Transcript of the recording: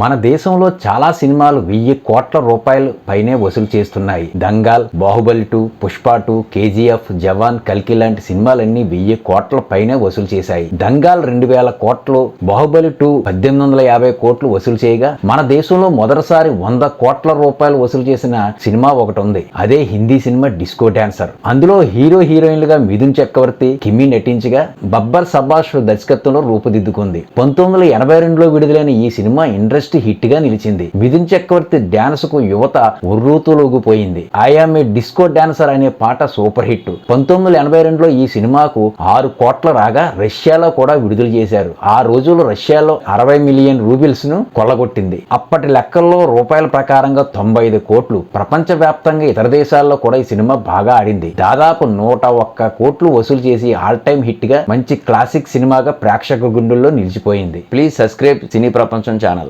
మన దేశంలో చాలా సినిమాలు వెయ్యి కోట్ల రూపాయలు పైనే వసూలు చేస్తున్నాయి. Dangal Baahubali two Pushpa two KGF Jawan కల్కి లాంటి సినిమాలన్నీ వెయ్యి కోట్ల పైనే వసూలు చేశాయి. దంగాల్ రెండు వేల కోట్లు బాహుబలి టూ పద్దెనిమిది వందల యాభై కోట్లు వసూలు చేయగా మన దేశంలో మొదటిసారి వంద కోట్ల రూపాయలు వసూలు చేసిన సినిమా ఒకటి ఉంది. అదే హిందీ సినిమా డిస్కో డాన్సర్. అందులో హీరో హీరోయిన్లుగా మిథున్ చక్రవర్తి కిమ్మి నటించగా బబ్బర్ సబాష్ దర్శకత్వంలో రూపుదిద్దుకుంది. పంతొమ్మిది వందల ఎనభై రెండులో విడుదలైన ఈ సినిమా ఇండస్ట్రీ హిట్గా నిలిచింది. మిథున్ చక్రవర్తి డాన్స్కు యువత ఉర్రూతులోగిపోయింది. I am a disco dancer అనే పాట సూపర్ హిట్. పంతొమ్మిది వందల ఎనభై రెండులో ఈ సినిమాకు ఆరు కోట్ల రాగా రష్యాలో కూడా విడుదల చేశారు. ఆ రోజుల్లో రష్యాలో అరవై మిలియన్ రూబిల్స్ను కొల్లగొట్టింది. అప్పటి లెక్కల్లో రూపాయల ప్రకారంగా తొంభై ఐదు కోట్లు. ప్రపంచ వ్యాప్తంగా ఇతర దేశాల్లో కూడా ఈ సినిమా బాగా ఆడింది. దాదాపు నూట ఒక్క కోట్లు వసూలు చేసి ఆల్ టైమ్ హిట్గా మంచి క్లాసిక్ సినిమాగా ప్రేక్షక గుండెల్లో నిలిచిపోయింది. ప్లీజ్ సబ్స్క్రైబ్ సినీ ప్రపంచం ఛానల్.